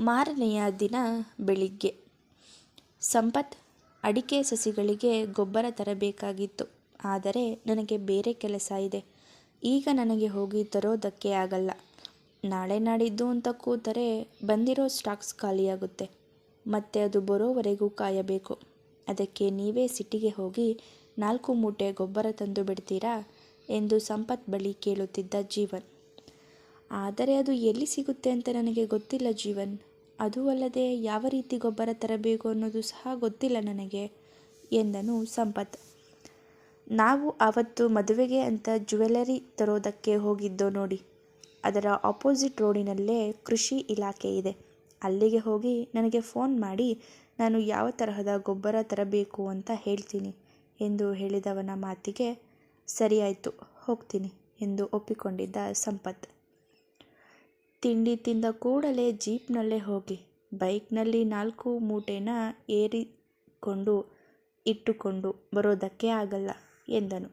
ಮಾರನೆಯ ದಿನ ಬೆಳಿಗ್ಗೆ. ಸಂಪತ್ ಅಡಿಕೆ ಸಸಿಗಳಿಗೆ ಗೊಬ್ಬರ ತರಬೇಕಾಗಿತ್ತು. ಆದರೆ ನನಗೆ ಬೇರೆ ಕೆಲಸ ಇದೆ. ಈಗ ನನಗೆ ಹೋಗಿ ತರೋದಕ್ಕೆ ಆಗಲ್ಲ. ನಾಳೆ ನಾಡಿದ್ದು ಅಂತ ಕೂತರೆ ಬಂದಿರೋ ಸ್ಟಾಕ್ಸ್ ಖಾಲಿಯಾಗುತ್ತೆ. ಮತ್ತೆ ಅದು ಬರೋವರೆಗೂ ಕಾಯಬೇಕು. ಅದಕ್ಕೆ ನೀವೇ ಸಿಟಿಗೆ ಹೋಗಿ ನಾಲ್ಕು ಮೂಟೆ ಗೊಬ್ಬರ ತಂದು ಬಿಡ್ತೀರಾ ಎಂದು ಸಂಪತ್ ಬಳಿ ಕೇಳುತ್ತಿದ್ದ ಜೀವನ್. ಆದರೆ ಅದು ಎಲ್ಲಿ ಸಿಗುತ್ತೆ ಅಂತ ನನಗೆ ಗೊತ್ತಿಲ್ಲ ಜೀವನ್. ಅದೂ ಅಲ್ಲದೆ ಯಾವ ರೀತಿ ಗೊಬ್ಬರ ತರಬೇಕು ಅನ್ನೋದು ಸಹ ಗೊತ್ತಿಲ್ಲ ನನಗೆ, ಎಂದನು ಸಂಪತ್. ನಾವು ಆವತ್ತು ಮದುವೆಗೆ ಅಂತ ಜ್ಯುವೆಲರಿ ತರೋದಕ್ಕೆ ಹೋಗಿದ್ದೋ ನೋಡಿ. ಅದರ ಆಪೋಸಿಟ್ ರೋಡಿನಲ್ಲೇ ಕೃಷಿ ಇಲಾಖೆ ಇದೆ. ಅಲ್ಲಿಗೆ ಹೋಗಿ ನನಗೆ ಫೋನ್ ಮಾಡಿ, ನಾನು ಯಾವ ತರಹದ ಗೊಬ್ಬರ ತರಬೇಕು ಅಂತ ಹೇಳ್ತೀನಿ ಎಂದು ಹೇಳಿದವನ ಮಾತಿಗೆ, ಸರಿಯಾಯಿತು, ಹೋಗ್ತೀನಿ ಎಂದು ಒಪ್ಪಿಕೊಂಡಿದ್ದ ಸಂಪತ್. ತಿಂಡಿ ತಿಂದ ಕೂಡಲೇ ಜೀಪ್ನಲ್ಲೇ ಹೋಗಿ, ಬೈಕ್ನಲ್ಲಿ ನಾಲ್ಕು ಮೂಟೆನ ಏರಿಕೊಂಡು, ಇಟ್ಟುಕೊಂಡು ಬರೋದಕ್ಕೆ ಆಗಲ್ಲ ಎಂದನು.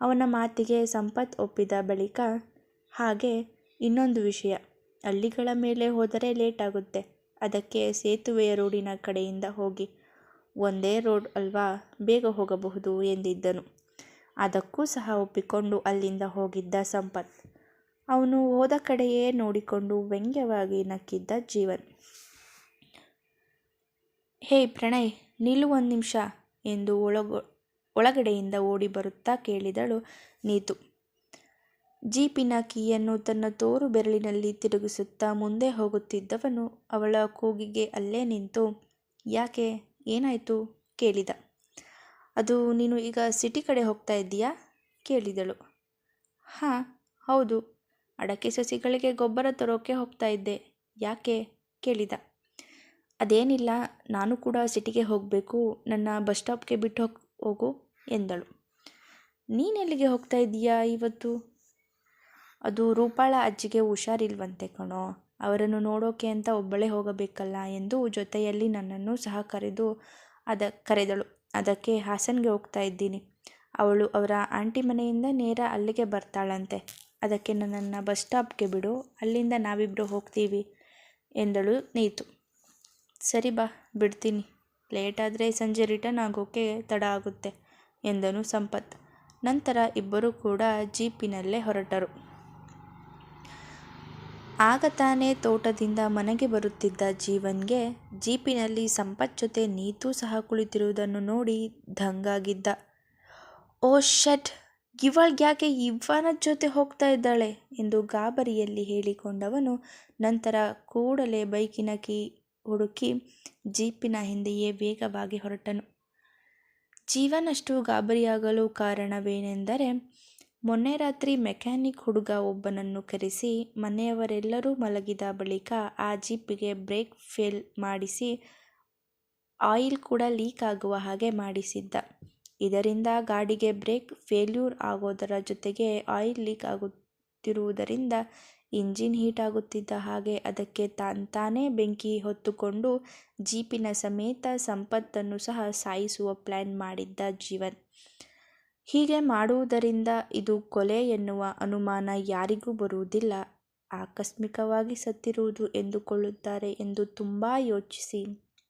ಅವನ ಮಾತಿಗೆ ಸಂಪತ್ ಒಪ್ಪಿದ ಬಳಿಕ, ಹಾಗೆ ಇನ್ನೊಂದು ವಿಷಯ, ಹಳ್ಳಿಗಳ ಮೇಲೆ ಹೋದರೆ ಲೇಟ್ ಆಗುತ್ತೆ ಅದಕ್ಕೆ ಸೇತುವೆಯ ರೋಡಿನ ಕಡೆಯಿಂದ ಹೋಗಿ, ಒಂದೇ ರೋಡ್ ಅಲ್ವಾ, ಬೇಗ ಹೋಗಬಹುದು ಎಂದಿದ್ದನು. ಅದಕ್ಕೂ ಸಹ ಒಪ್ಪಿಕೊಂಡು ಅಲ್ಲಿಂದ ಹೋಗಿದ್ದ ಸಂಪತ್. ಅವನು ಹೋದ ಕಡೆಯೇ ನೋಡಿಕೊಂಡು ವ್ಯಂಗ್ಯವಾಗಿ ನಕ್ಕಿದ್ದ ಜೀವನ್. ಹೇ ಪ್ರಣಯ್, ನಿಲ್ಲು ಒಂದು ನಿಮಿಷ ಎಂದು ಒಳಗೊ, ಒಳಗಡೆಯಿಂದ ಓಡಿ ಬರುತ್ತಾ ಕೇಳಿದಳು ನೀತು. ಜೀಪಿನ ಕೀಯನ್ನು ತನ್ನ ತೋರು ಬೆರಳಿನಲ್ಲಿ ತಿರುಗಿಸುತ್ತಾ ಮುಂದೆ ಹೋಗುತ್ತಿದ್ದವನು ಅವಳ ಕೂಗಿಗೆ ಅಲ್ಲೇ ನಿಂತು, ಯಾಕೆ? ಏನಾಯಿತು? ಕೇಳಿದ. ಅದು ನೀನು ಈಗ ಸಿಟಿ ಕಡೆ ಹೋಗ್ತಾ ಇದ್ದೀಯಾ? ಕೇಳಿದಳು. ಹಾಂ, ಹೌದು. ಅಡಕೆ ಸಸಿಗಳಿಗೆ ಗೊಬ್ಬರ ತರೋಕೆ ಹೋಗ್ತಾ ಇದ್ದೆ. ಯಾಕೆ? ಕೇಳಿದ. ಅದೇನಿಲ್ಲ, ನಾನು ಕೂಡ ಸಿಟಿಗೆ ಹೋಗಬೇಕು, ನನ್ನ ಬಸ್ ಸ್ಟಾಪ್ಗೆ ಬಿಟ್ಟು ಹೋಗಿ, ಹೋಗು ಎಂದಳು. ನೀನೆಲ್ಲಿಗೆ ಹೋಗ್ತಾ ಇದ್ದೀಯಾ ಇವತ್ತು? ಅದು ರೂಪಾಳ ಅಜ್ಜಿಗೆ ಹುಷಾರಿಲ್ವಂತೆ ಕಣೋ. ಅವರನ್ನು ನೋಡೋಕೆ ಅಂತ ಒಬ್ಬಳೇ ಹೋಗಬೇಕಲ್ಲ ಎಂದು ಜೊತೆಯಲ್ಲಿ ನನ್ನನ್ನು ಸಹ ಕರೆದು ಅದ, ಕರೆದಳು. ಅದಕ್ಕೆ ಹಾಸನ್ಗೆ ಹೋಗ್ತಾ ಇದ್ದೀನಿ. ಅವಳು ಅವರ ಆಂಟಿ ಮನೆಯಿಂದ ನೇರ ಅಲ್ಲಿಗೆ ಬರ್ತಾಳಂತೆ. ಅದಕ್ಕೆ ನನ್ನನ್ನು ಬಸ್ ಸ್ಟಾಪ್ಗೆ ಬಿಡು, ಅಲ್ಲಿಂದ ನಾವಿಬ್ಬರು ಹೋಗ್ತೀವಿ ಎಂದಳು ನೀತು. ಸರಿ ಬಾ, ಬಿಡ್ತೀನಿ. ಲೇಟಾದರೆ ಸಂಜೆ ರಿಟರ್ನ್ ಆಗೋಕ್ಕೆ ತಡ ಆಗುತ್ತೆ ಎಂದನು ಸಂಪತ್. ನಂತರ ಇಬ್ಬರೂ ಕೂಡ ಜೀಪಿನಲ್ಲೇ ಹೊರಟರು. ಆಗ ತಾನೇ ತೋಟದಿಂದ ಮನೆಗೆ ಬರುತ್ತಿದ್ದ ಜೀವನ್ಗೆ ಜೀಪಿನಲ್ಲಿ ಸಂಪತ್ ಜೊತೆ ನೀತು ಸಹ ಕುಳಿತಿರುವುದನ್ನು ನೋಡಿ ದಂಗಾಗಿದ್ದ. ಓ ಶಟ್ ಯಾಕೆ ಇವನ ಜೊತೆ ಹೋಗ್ತಾ ಇದ್ದಾಳೆ ಎಂದು ಗಾಬರಿಯಲ್ಲಿ ಹೇಳಿಕೊಂಡವನು ನಂತರ ಕೂಡಲೇ ಬೈಕಿನ ಕೀ ಹುಡುಕಿ ಜೀಪಿನ ಹಿಂದೆಯೇ ವೇಗವಾಗಿ ಹೊರಟನು. ಜೀವನಷ್ಟು ಗಾಬರಿಯಾಗಲು ಕಾರಣವೇನೆಂದರೆ, ಮೊನ್ನೆ ರಾತ್ರಿ ಮೆಕ್ಯಾನಿಕ್ ಹುಡುಗ ಒಬ್ಬನನ್ನು ಕರೆಸಿ ಮನೆಯವರೆಲ್ಲರೂ ಮಲಗಿದ ಬಳಿಕ ಆ ಜೀಪಿಗೆ ಬ್ರೇಕ್ ಫೇಲ್ ಮಾಡಿಸಿ, ಆಯಿಲ್ ಕೂಡ ಲೀಕ್ ಆಗುವ ಹಾಗೆ ಮಾಡಿಸಿದ್ದ. ಇದರಿಂದ ಗಾಡಿಗೆ ಬ್ರೇಕ್ ಫೇಲ್ಯೂರ್ ಆಗೋದರ ಜೊತೆಗೆ ಆಯಿಲ್ ಲೀಕ್ ಆಗುತ್ತಿರುವುದರಿಂದ ಇಂಜಿನ್ ಹೀಟ್ ಆಗುತ್ತಿದ್ದ ಹಾಗೆ ಅದಕ್ಕೆ ತಾನೇ ಬೆಂಕಿ ಹೊತ್ತುಕೊಂಡು ಜೀಪಿನ ಸಮೇತ ಸಂಪತ್ತನ್ನು ಸಹ ಸಾಯಿಸುವ ಪ್ಲ್ಯಾನ್ ಮಾಡಿದ್ದ ಜೀವನ್. ಹೀಗೆ ಮಾಡುವುದರಿಂದ ಇದು ಕೊಲೆ ಎನ್ನುವ ಅನುಮಾನ ಯಾರಿಗೂ ಬರುವುದಿಲ್ಲ. ಆಕಸ್ಮಿಕವಾಗಿ ಸತ್ತಿರುವುದು ಎಂದುಕೊಳ್ಳುತ್ತಾರೆ ಎಂದು ತುಂಬ ಯೋಚಿಸಿ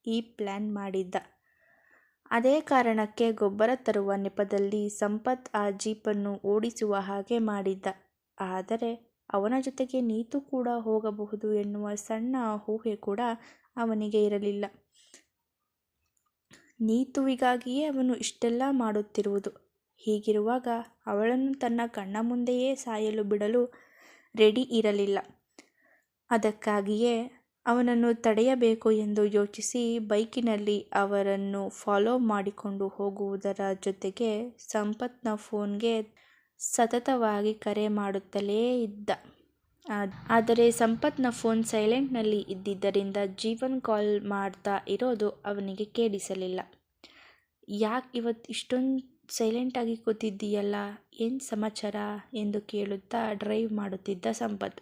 ಈ ಪ್ಲ್ಯಾನ್ ಮಾಡಿದ್ದ. ಅದೇ ಕಾರಣಕ್ಕೆ ಗೊಬ್ಬರ ತರುವ ನೆಪದಲ್ಲಿ ಸಂಪತ್ ಆ ಜೀಪನ್ನು ಓಡಿಸುವ ಹಾಗೆ ಮಾಡಿದ್ದ. ಆದರೆ ಅವನ ಜೊತೆಗೆ ನೀತು ಕೂಡ ಹೋಗಬಹುದು ಎನ್ನುವ ಸಣ್ಣ ಊಹೆ ಕೂಡ ಅವನಿಗೆ ಇರಲಿಲ್ಲ. ನೀತುವಿಗಾಗಿಯೇ ಅವನು ಇಷ್ಟೆಲ್ಲ ಮಾಡುತ್ತಿರುವುದು. ಹೀಗಿರುವಾಗ ಅವಳನ್ನು ತನ್ನ ಕಣ್ಣ ಮುಂದೆಯೇ ಸಾಯಲು ಬಿಡಲು ರೆಡಿ ಇರಲಿಲ್ಲ. ಅದಕ್ಕಾಗಿಯೇ ಅವನನ್ನು ತಡೆಯಬೇಕು ಎಂದು ಯೋಚಿಸಿ ಬೈಕಿನಲ್ಲಿ ಅವರನ್ನು ಫಾಲೋ ಮಾಡಿಕೊಂಡು ಹೋಗುವುದರ ಜೊತೆಗೆ ಸಂಪತ್ನ ಫೋನ್ಗೆ ಸತತವಾಗಿ ಕರೆ ಮಾಡುತ್ತಲೇ ಇದ್ದ. ಆದರೆ ಸಂಪತ್ನ ಫೋನ್ ಸೈಲೆಂಟ್ನಲ್ಲಿ ಇದ್ದಿದ್ದರಿಂದ ಜೀವನ್ ಕಾಲ್ ಮಾಡ್ತಾ ಇರೋದು ಅವನಿಗೆ ಕೇಳಿಸಲಿಲ್ಲ. ಯಾಕೆ ಇವತ್ತು ಇಷ್ಟೊಂದು ಸೈಲೆಂಟಾಗಿ ಕೂತಿದ್ದೀಯಲ್ಲ, ಏನು ಸಮಾಚಾರ? ಎಂದು ಕೇಳುತ್ತಾ ಡ್ರೈವ್ ಮಾಡುತ್ತಿದ್ದ ಸಂಪತ್.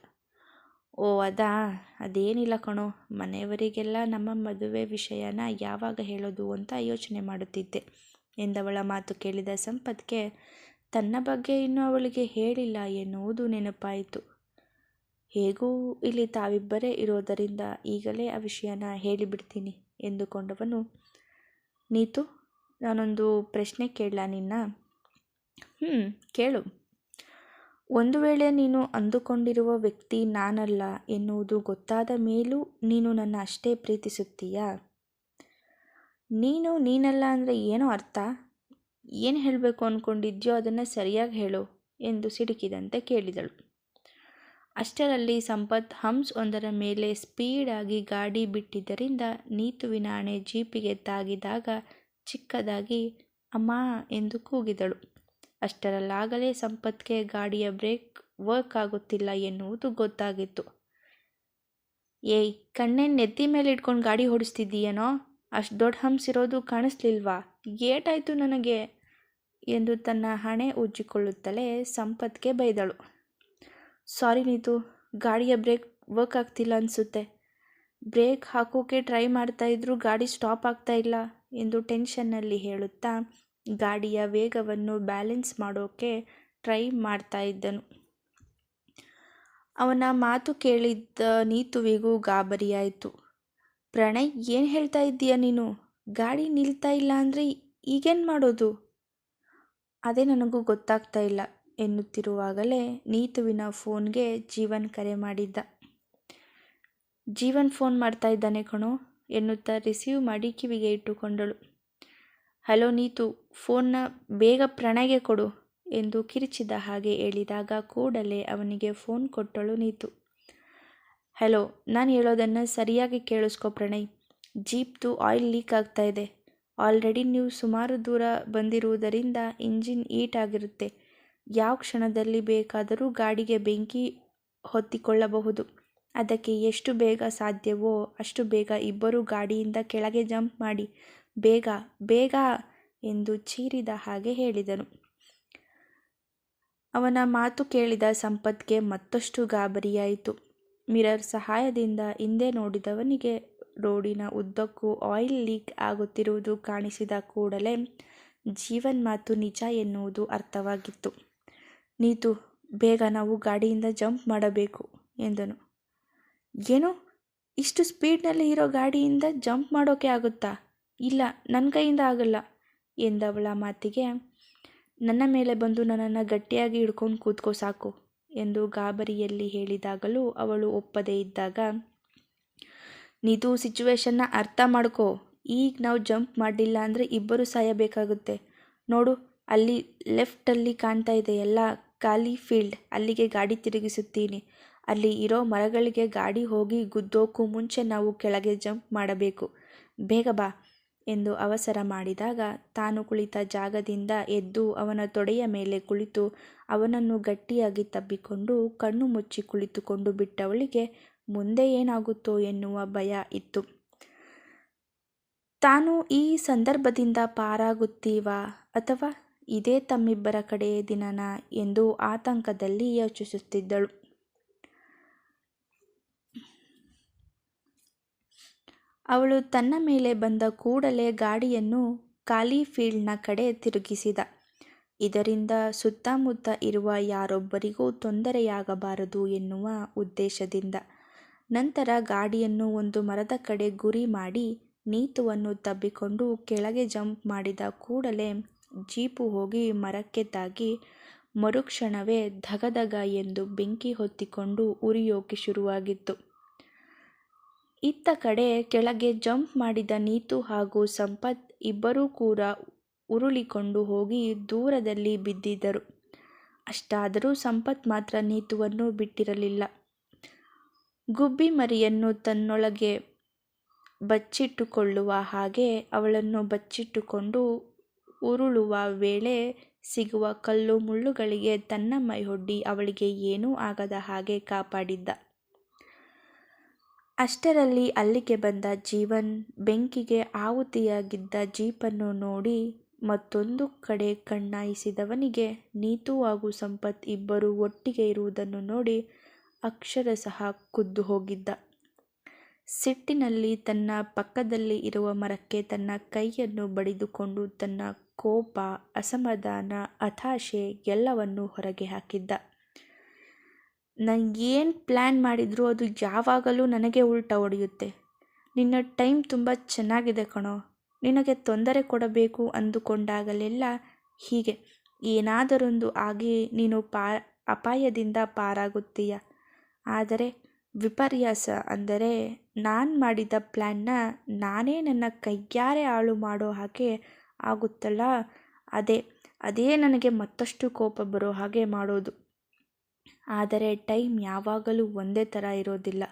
ಓ, ಅದಾ? ಅದೇನಿಲ್ಲ ಕಣೋ. ಮನೆಯವರಿಗೆಲ್ಲ ನಮ್ಮ ಮದುವೆ ವಿಷಯನ ಯಾವಾಗ ಹೇಳೋದು ಅಂತ ಯೋಚನೆ ಮಾಡುತ್ತಿದ್ದೆ. ಎಂದವಳ ಮಾತು ಕೇಳಿದ ಸಂಪತ್ಗೆ ತನ್ನ ಬಗ್ಗೆ ಇನ್ನೂ ಅವಳಿಗೆ ಹೇಳಿಲ್ಲ ಎನ್ನುವುದು ನೆನಪಾಯಿತು. ಹೇಗೂ ಇಲ್ಲಿ ತಾವಿಬ್ಬರೇ ಇರೋದರಿಂದ ಈಗಲೇ ಆ ವಿಷಯನ ಹೇಳಿಬಿಡ್ತೀನಿ ಎಂದುಕೊಂಡವನು, ನೀತು, ನಾನೊಂದು ಪ್ರಶ್ನೆ ಕೇಳಲಾ ನಿನ್ನ? ಹ್ಞೂ ಕೇಳು. ಒಂದು ವೇಳೆ ನೀನು ಅಂದುಕೊಂಡಿರುವ ವ್ಯಕ್ತಿ ನಾನಲ್ಲ ಎನ್ನುವುದು ಗೊತ್ತಾದ ಮೇಲೂ ನೀನು ನನ್ನ ಅಷ್ಟೇ ಪ್ರೀತಿಸುತ್ತೀಯಾ? ನೀನು ನೀನಲ್ಲ ಅಂದರೆ ಏನೋ ಅರ್ಥ? ಏನು ಹೇಳಬೇಕು ಅಂದ್ಕೊಂಡಿದ್ಯೋ ಅದನ್ನು ಸರಿಯಾಗಿ ಹೇಳು ಎಂದು ಸಿಡುಕಿದಂತೆ ಕೇಳಿದಳು. ಅಷ್ಟರಲ್ಲಿ ಸಂಪತ್ ಹಂಸ್ ಒಂದರ ಮೇಲೆ ಸ್ಪೀಡಾಗಿ ಗಾಡಿ ಬಿಟ್ಟಿದ್ದರಿಂದ ನೀತುವಿನ ಹಣೆ ಜೀಪಿಗೆ ತಾಗಿದಾಗ ಚಿಕ್ಕದಾಗಿ ಅಮ್ಮ ಎಂದು ಕೂಗಿದಳು. ಅಷ್ಟರಲ್ಲಾಗಲೇ ಸಂಪತ್ಗೆ ಗಾಡಿಯ ಬ್ರೇಕ್ ವರ್ಕ್ ಆಗುತ್ತಿಲ್ಲ ಎನ್ನುವುದು ಗೊತ್ತಾಗಿತ್ತು. ಏಯ್, ಕಣ್ಣೇನು ನೆತ್ತಿ ಮೇಲೆ ಇಟ್ಕೊಂಡು ಗಾಡಿ ಓಡಿಸ್ತಿದ್ದೀಯೇನೋ? ಅಷ್ಟು ದೊಡ್ಡ ಹಂಸಿರೋದು ಕಾಣಿಸ್ಲಿಲ್ವಾ? ಏಟಾಯಿತು ನನಗೆ ಎಂದು ತನ್ನ ಹಣೆ ಉಜ್ಜಿಕೊಳ್ಳುತ್ತಲೇ ಸಂಪತ್ಗೆ ಬೈದಳು. ಸಾರಿ ನೀತು, ಗಾಡಿಯ ಬ್ರೇಕ್ ವರ್ಕ್ ಆಗ್ತಿಲ್ಲ ಅನಿಸುತ್ತೆ. ಬ್ರೇಕ್ ಹಾಕೋಕೆ ಟ್ರೈ ಮಾಡ್ತಾ ಇದ್ರು ಗಾಡಿ ಸ್ಟಾಪ್ ಆಗ್ತಾ ಇಲ್ಲ ಎಂದು ಟೆನ್ಷನ್ನಲ್ಲಿ ಹೇಳುತ್ತಾ ಗಾಡಿಯ ವೇಗವನ್ನು ಬ್ಯಾಲೆನ್ಸ್ ಮಾಡೋಕ್ಕೆ ಟ್ರೈ ಮಾಡ್ತಾ ಇದ್ದನು. ಅವನ ಮಾತು ಕೇಳಿದ್ದ ನೀತುವಿಗೂ ಗಾಬರಿಯಾಯಿತು. ಪ್ರಣಯ್, ಏನು ಹೇಳ್ತಾ ಇದ್ದೀಯ ನೀನು? ಗಾಡಿ ನಿಲ್ತಾ ಇಲ್ಲ ಅಂದರೆ ಈಗೇನು ಮಾಡೋದು? ಅದೇ ನನಗೂ ಗೊತ್ತಾಗ್ತಾ ಇಲ್ಲ ಎನ್ನುತ್ತಿರುವಾಗಲೇ ನೀತುವಿನ ಫೋನ್ಗೆ ಜೀವನ್ ಕರೆ ಮಾಡಿದ್ದ. ಜೀವನ್ ಫೋನ್ ಮಾಡ್ತಾ ಇದ್ದಾನೆ ಕಣೋ ಎನ್ನುತ್ತಾ ರಿಸೀವ್ ಮಾಡಿ ಕಿವಿಗೆ ಇಟ್ಟುಕೊಂಡಳು. ಹಲೋ ನೀತು, ಫೋನ್ನ ಬೇಗ ಪ್ರಣಯ್ಗೆ ಕೊಡು ಎಂದು ಕಿರಿಚಿದ ಹಾಗೆ ಹೇಳಿದಾಗ ಕೂಡಲೇ ಅವನಿಗೆ ಫೋನ್ ಕೊಟ್ಟಳು ನೀತು. ಹಲೋ, ನಾನು ಹೇಳೋದನ್ನು ಸರಿಯಾಗಿ ಕೇಳಿಸ್ಕೊ ಪ್ರಣಯ್. ಜೀಪ್ದು ಆಯಿಲ್ ಲೀಕ್ ಆಗ್ತಾ ಇದೆ. ಆಲ್ರೆಡಿ ನೀವು ಸುಮಾರು ದೂರ ಬಂದಿರುವುದರಿಂದ ಇಂಜಿನ್ ಈಟ್ ಆಗಿರುತ್ತೆ. ಯಾವ ಕ್ಷಣದಲ್ಲಿ ಬೇಕಾದರೂ ಗಾಡಿಗೆ ಬೆಂಕಿ ಹೊತ್ತಿಕೊಳ್ಳಬಹುದು. ಅದಕ್ಕೆ ಎಷ್ಟು ಬೇಗ ಸಾಧ್ಯವೋ ಅಷ್ಟು ಬೇಗ ಇಬ್ಬರು ಗಾಡಿಯಿಂದ ಕೆಳಗೆ ಜಂಪ್ ಮಾಡಿ. ಬೇಗ ಬೇಗ ಎಂದು ಚೀರಿದ ಹಾಗೆ ಹೇಳಿದನು. ಅವನ ಮಾತು ಕೇಳಿದ ಸಂಪತ್ಗೆ ಮತ್ತಷ್ಟು ಗಾಬರಿಯಾಯಿತು. ಮಿರರ್ ಸಹಾಯದಿಂದ ಹಿಂದೆ ನೋಡಿದವನಿಗೆ ರೋಡಿನ ಉದ್ದಕ್ಕೂ ಆಯಿಲ್ ಲೀಕ್ ಆಗುತ್ತಿರುವುದು ಕಾಣಿಸಿದ ಕೂಡಲೇ ಜೀವನ್ ಮಾತು ನಿಜ ಎನ್ನುವುದು ಅರ್ಥವಾಗಿತ್ತು. ನೀತು, ಬೇಗ ನಾವು ಗಾಡಿಯಿಂದ ಜಂಪ್ ಮಾಡಬೇಕು ಎಂದನು. ಏನು? ಇಷ್ಟು ಸ್ಪೀಡ್ನಲ್ಲಿ ಇರೋ ಗಾಡಿಯಿಂದ ಜಂಪ್ ಮಾಡೋಕೆ ಆಗುತ್ತಾ? ಇಲ್ಲ ನನ್ನ ಕೈಯಿಂದ ಆಗಲ್ಲ, ಎಂದವಳ ಮಾತಿಗೆ. ನನ್ನ ಮೇಲೆ ಬಂದು ನನ್ನನ್ನು ಗಟ್ಟಿಯಾಗಿ ಹಿಡ್ಕೊಂಡು ಕೂತ್ಕೋ ಸಾಕು, ಎಂದು ಗಾಬರಿಯಲ್ಲಿ ಹೇಳಿದಾಗಲೂ ಅವಳು ಒಪ್ಪದೇ ಇದ್ದಾಗ, ನೀತು ಸಿಚುವೇಶನ್ನ ಅರ್ಥ ಮಾಡ್ಕೋ, ಈಗ ನಾವು ಜಂಪ್ ಮಾಡಲಿಲ್ಲ ಅಂದರೆ ಇಬ್ಬರು ಸಾಯಬೇಕಾಗುತ್ತೆ. ನೋಡು, ಅಲ್ಲಿ ಲೆಫ್ಟಲ್ಲಿ ಕಾಣ್ತಾ ಇದೆ ಎಲ್ಲ ಖಾಲಿ ಫೀಲ್ಡ್ ಅಲ್ಲಿಗೆ ಗಾಡಿ ತಿರುಗಿಸುತ್ತೀನಿ. ಅಲ್ಲಿ ಇರೋ ಮರಗಳಿಗೆ ಗಾಡಿ ಹೋಗಿ ಗುದ್ದೋಕ್ಕೂ ಮುಂಚೆ ನಾವು ಕೆಳಗೆ ಜಂಪ್ ಮಾಡಬೇಕು. ಬೇಗ ಬಾ ಎಂದು ಅವಸರ ಮಾಡಿದಾಗ ತಾನು ಕುಳಿತ ಜಾಗದಿಂದ ಎದ್ದು ಅವನ ತೊಡೆಯ ಮೇಲೆ ಕುಳಿತು ಅವನನ್ನು ಗಟ್ಟಿಯಾಗಿ ತಬ್ಬಿಕೊಂಡು ಕಣ್ಣು ಮುಚ್ಚಿ ಕುಳಿತುಕೊಂಡು ಬಿಟ್ಟವಳಿಗೆ ಮುಂದೆ ಏನಾಗುತ್ತೋ ಎನ್ನುವ ಭಯ ಇತ್ತು. ತಾನು ಈ ಸಂದರ್ಭದಿಂದ ಪಾರಾಗುತ್ತೀವಾ ಅಥವಾ ಇದೇ ತಮ್ಮಿಬ್ಬರ ಕಡೆಯ ದಿನನ ಎಂದು ಆತಂಕದಲ್ಲಿ ಯೋಚಿಸುತ್ತಿದ್ದಳು. ಅವಳು ತನ್ನ ಮೇಲೆ ಬಂದ ಕೂಡಲೇ ಗಾಡಿಯನ್ನು ಖಾಲಿ ಫೀಲ್ಡ್ನ ಕಡೆ ತಿರುಗಿಸಿದ. ಇದರಿಂದ ಸುತ್ತಮುತ್ತ ಇರುವ ಯಾರೊಬ್ಬರಿಗೂ ತೊಂದರೆಯಾಗಬಾರದು ಎನ್ನುವ ಉದ್ದೇಶದಿಂದ. ನಂತರ ಗಾಡಿಯನ್ನು ಒಂದು ಮರದ ಕಡೆ ಗುರಿ ಮಾಡಿ ನೀತುವನ್ನು ತಬ್ಬಿಕೊಂಡು ಕೆಳಗೆ ಜಂಪ್ ಮಾಡಿದ ಕೂಡಲೇ ಜೀಪು ಹೋಗಿ ಮರಕ್ಕೆ ತಾಗಿ ಮರುಕ್ಷಣವೇ ಧಗಧಗ ಎಂದು ಬೆಂಕಿ ಹೊತ್ತಿಕೊಂಡು ಉರಿಯೋಕೆ ಶುರುವಾಗಿತ್ತು. ಇತ್ತ ಕಡೆ ಕೆಳಗೆ ಜಂಪ್ ಮಾಡಿದ ನೀತು ಹಾಗೂ ಸಂಪತ್ ಇಬ್ಬರೂ ಕೂಡ ಉರುಳಿಕೊಂಡು ಹೋಗಿ ದೂರದಲ್ಲಿ ಬಿದ್ದಿದ್ದರು. ಅಷ್ಟಾದರೂ ಸಂಪತ್ ಮಾತ್ರ ನೀತುವನ್ನು ಬಿಟ್ಟಿರಲಿಲ್ಲ. ಗುಬ್ಬಿ ಮರಿಯನ್ನು ತನ್ನೊಳಗೆ ಬಚ್ಚಿಟ್ಟುಕೊಳ್ಳುವ ಹಾಗೆ ಅವಳನ್ನು ಬಚ್ಚಿಟ್ಟುಕೊಂಡು ಉರುಳುವ ವೇಳೆ ಸಿಗುವ ಕಲ್ಲು ಮುಳ್ಳುಗಳಿಗೆ ತನ್ನ ಮೈಹೊಡ್ಡಿ ಅವಳಿಗೆ ಏನೂ ಆಗದ ಹಾಗೆ ಕಾಪಾಡಿದ್ದ. ಅಷ್ಟರಲ್ಲಿ ಅಲ್ಲಿಗೆ ಬಂದ ಜೀವನ್ ಬೆಂಕಿಗೆ ಆಹುತಿಯಾಗಿದ್ದ ಜೀಪನ್ನು ನೋಡಿ ಮತ್ತೊಂದು ಕಡೆ ಕಣ್ಣಾಯಿಸಿದವನಿಗೆ ನೀತು ಹಾಗೂ ಸಂಪತ್ ಇಬ್ಬರು ಒಟ್ಟಿಗೆ ಇರುವುದನ್ನು ನೋಡಿ ಅಕ್ಷರಶಃ ಕುದ್ದು ಹೋಗಿದ್ದ. ಸಿಟ್ಟಿನಲ್ಲಿ ತನ್ನ ಪಕ್ಕದಲ್ಲಿ ಇರುವ ಮರಕ್ಕೆ ತನ್ನ ಕೈಯನ್ನು ಬಡಿದುಕೊಂಡು ತನ್ನ ಕೋಪ, ಅಸಮಾಧಾನ, ಹತಾಶೆ ಎಲ್ಲವನ್ನೂ ಹೊರಗೆ ಹಾಕಿದ್ದ. ಏನು ಪ್ಲ್ಯಾನ್ ಮಾಡಿದರೂ ಅದು ಯಾವಾಗಲೂ ನನಗೆ ಉಲ್ಟಾ ಹೊಡೆಯುತ್ತೆ. ನಿನ್ನ ಟೈಮ್ ತುಂಬ ಚೆನ್ನಾಗಿದೆ ಕಣೋ. ನಿನಗೆ ತೊಂದರೆ ಕೊಡಬೇಕು ಅಂದುಕೊಂಡಾಗಲೆಲ್ಲ ಹೀಗೆ. ಏನಾದರೊಂದು ಆಗಿ ನೀನು ಪಾ, ಅಪಾಯದಿಂದ ಪಾರಾಗುತ್ತೀಯ. ಆದರೆ ವಿಪರ್ಯಾಸ ಅಂದರೆ ನಾನು ಮಾಡಿದ ಪ್ಲ್ಯಾನ್ನ ನಾನೇ ನನ್ನ ಕೈಯಾರೆ ಹಾಳು ಮಾಡೋ ಹಾಗೆ ಆಗುತ್ತಲ್ಲ? ಅದೇ ಅದೇ ನನಗೆ ಮತ್ತಷ್ಟು ಕೋಪ ಬರೋ ಹಾಗೆ ಮಾಡೋದು. ಆದರೆ ಟೈಮ್ ಯಾವಾಗಲೂ ಒಂದೇ ಥರ ಇರೋದಿಲ್ಲ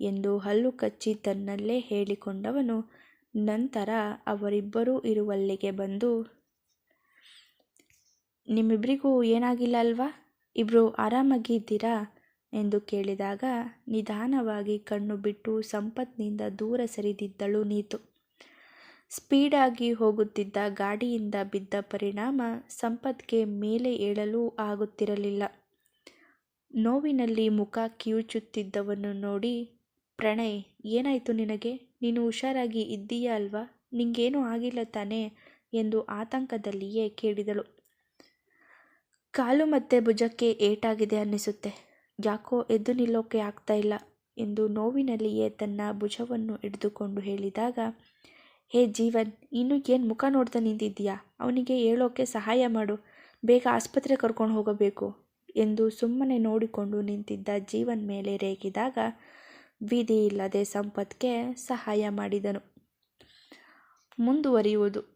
ಎಂದು ಹಲ್ಲು ಕಚ್ಚಿ ತನ್ನಲ್ಲೇ ಹೇಳಿಕೊಂಡವನು. ನಂತರ ಅವರಿಬ್ಬರೂ ಇರುವಲ್ಲಿಗೆ ಬಂದು ನಿಮ್ಮಿಬ್ಬರಿಗೂ ಏನಾಗಿಲ್ಲ ಅಲ್ವಾ? ಇಬ್ಬರು ಆರಾಮಾಗಿದ್ದೀರಾ? ಎಂದು ಕೇಳಿದಾಗ ನಿಧಾನವಾಗಿ ಕಣ್ಣು ಬಿಟ್ಟು ಸಂಪತ್ನಿಂದ ದೂರ ಸರಿದಿದ್ದಳು ನೀತು. ಸ್ಪೀಡಾಗಿ ಹೋಗುತ್ತಿದ್ದ ಗಾಡಿಯಿಂದ ಬಿದ್ದ ಪರಿಣಾಮ ಸಂಪತ್ಗೆ ಮೇಲೆ ಏಳಲು ಆಗುತ್ತಿರಲಿಲ್ಲ. ನೋವಿನಲ್ಲಿ ಮುಖ ಕಿವುಚುತ್ತಿದ್ದವನ್ನು ನೋಡಿ, ಪ್ರಣಯ್, ಏನಾಯಿತು ನಿನಗೆ? ನೀನು ಹುಷಾರಾಗಿ ಇದ್ದೀಯಾ ಅಲ್ವಾ? ನಿಂಗೇನೂ ಆಗಿಲ್ಲ ತಾನೇ? ಎಂದು ಆತಂಕದಲ್ಲಿಯೇ ಕೇಳಿದಳು. ಕಾಲು ಮತ್ತೆ ಭುಜಕ್ಕೆ ಏಟಾಗಿದೆ ಅನ್ನಿಸುತ್ತೆ. ಯಾಕೋ ಎದ್ದು ನಿಲ್ಲೋಕೆ ಆಗ್ತಾ ಇಲ್ಲ ಎಂದು ನೋವಿನಲ್ಲಿಯೇ ತನ್ನ ಭುಜವನ್ನು ಹಿಡಿದುಕೊಂಡು ಹೇಳಿದಾಗ, ಹೇ ಜೀವನ್, ಇನ್ನು ಏನು ಮುಖ ನೋಡ್ತಾ ನಿಂತಿದ್ದೀಯಾ? ಅವನಿಗೆ ಹೇಳೋಕೆ ಸಹಾಯ ಮಾಡು. ಬೇಗ ಆಸ್ಪತ್ರೆ ಕರ್ಕೊಂಡು ಹೋಗಬೇಕು. ಎಂದು ಸುಮ್ಮನೆ ನೋಡಿಕೊಂಡು ನಿಂತಿದ್ದ ಜೀವನ್ ಮೇಲೆ ರೇಗಿದಾಗ ವಿಧಿ ಇಲ್ಲದೆ ಸಂಪತ್ಗೆ ಸಹಾಯ ಮಾಡಿದನು. ಮುಂದುವರಿಯುವುದು.